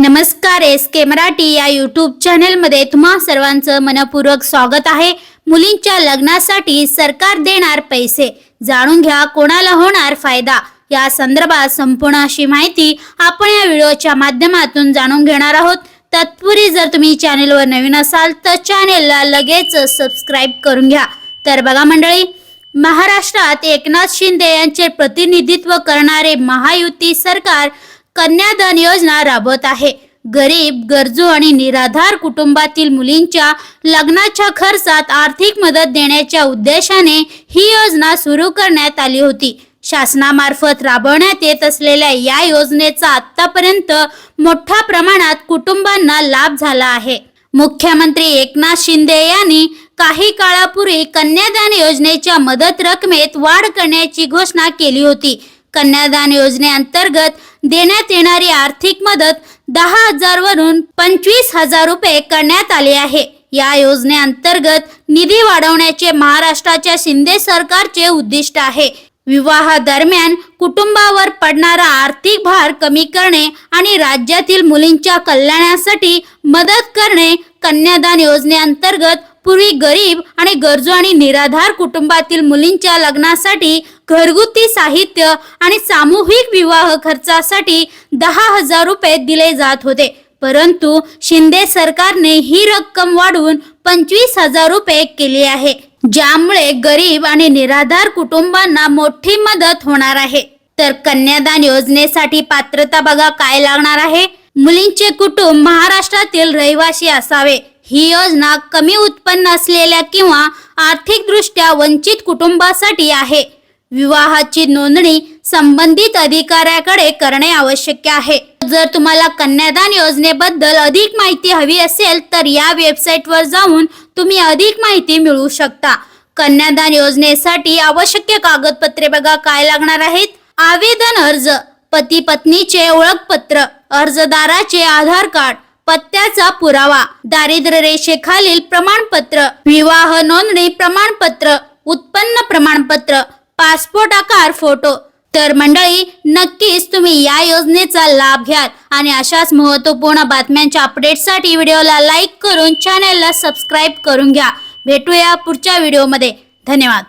नमस्कार एस के मराठी या यूट्यूब चॅनेलमध्ये तुम्हा सर्वांचं मनपूर्वक स्वागत आहे. मुलींच्या लग्नासाठी सरकार देणार पैसे. जाणून घ्या कोणाला होणार फायदा. या संदर्भात संपूर्ण अशी माहिती आपण या व्हिडिओच्या माध्यमातून जाणून घेणार आहोत. तत्पूर्वी जर तुम्ही चॅनेलवर नवीन असाल तर चॅनेलला लगेच सबस्क्राईब करून घ्या. तर बघा मंडळी महाराष्ट्रात एकनाथ शिंदे यांचे प्रतिनिधित्व करणारे महायुती सरकार कन्यादान योजना राबवत आहे. गरीब गरजू आणि निराधार कुटुंबातील मुलींच्या लग्नाच्या खर्चात आर्थिक मदत देण्याच्या उद्देशाने ही योजना सुरू करण्यात आली होती. शासनामार्फत राबवण्यात येत असलेल्या या योजनेचा आतापर्यंत मोठ्या प्रमाणात कुटुंबांना लाभ झाला आहे. मुख्यमंत्री एकनाथ शिंदे यांनी काही काळापूर्वी कन्यादान योजनेच्या मदत रकमेत वाढ करण्याची घोषणा केली होती. कन्यादान योजनेअंतर्गत देण्यात येणारी आर्थिक मदत दहा हजार वरून पंचवीस हजार रुपये करण्यात आली आहे. या योजनेअंतर्गत निधी वाढवण्याचे महाराष्ट्राच्या शिंदे सरकारचे उद्दिष्ट आहे. विवाह दरम्यान कुटुंबावर पडणारा आर्थिक भार कमी करणे आणि राज्यातील मुलींच्या कल्याणासाठी मदत करणे कन्यादान योजनेअंतर्गत पूर्वी गरीब आणि गरजू आणि निराधार कुटुंबातील मुलींच्या लग्नासाठी घरगुती साहित्य आणि सामूहिक विवाह खर्चासाठी दहा हजार रुपये दिले जात होते. परंतु शिंदे सरकारने ही रक्कम वाढवून पंचवीस हजार रुपये केली आहे ज्यामुळे गरीब आणि निराधार कुटुंबांना मोठी मदत होणार आहे. तर कन्यादान योजनेसाठी पात्रता बघा काय लागणार आहे? मुलींचे कुटुंब महाराष्ट्रातील रहिवासी असावे. ही योजना कमी उत्पन्न असलेल्या किंवा आर्थिकदृष्ट्या वंचित कुटुंबासाठी आहे. विवाहाची नोंदणी संबंधित अधिकाऱ्याकडे करणे आवश्यक आहे. जर तुम्हाला कन्यादान योजनेबद्दल अधिक माहिती हवी असेल तर या वेबसाईटवर जाऊन तुम्ही अधिक माहिती मिळवू शकता. कन्यादान योजनेसाठी आवश्यक कागदपत्रे बघा काय लागणार आहेत? आवेदन अर्ज पती पत्नीचे ओळखपत्र अर्जदाराचे आधार कार्ड पत्त्याचा पुरावा दारिद्र्य रेषेखालील प्रमाणपत्र विवाह नोंदणी प्रमाणपत्र उत्पन्न प्रमाणपत्र पासपोर्ट आकार फोटो. तर मंडळी नक्कीच तुम्ही या योजनेचा लाभ घ्याल आणि अशाच महत्त्वपूर्ण बातम्यांच्या अपडेटसाठी व्हिडिओला लाईक करून चॅनलला सबस्क्राईब करून घ्या. भेटूया पुढच्या व्हिडिओमध्ये. धन्यवाद.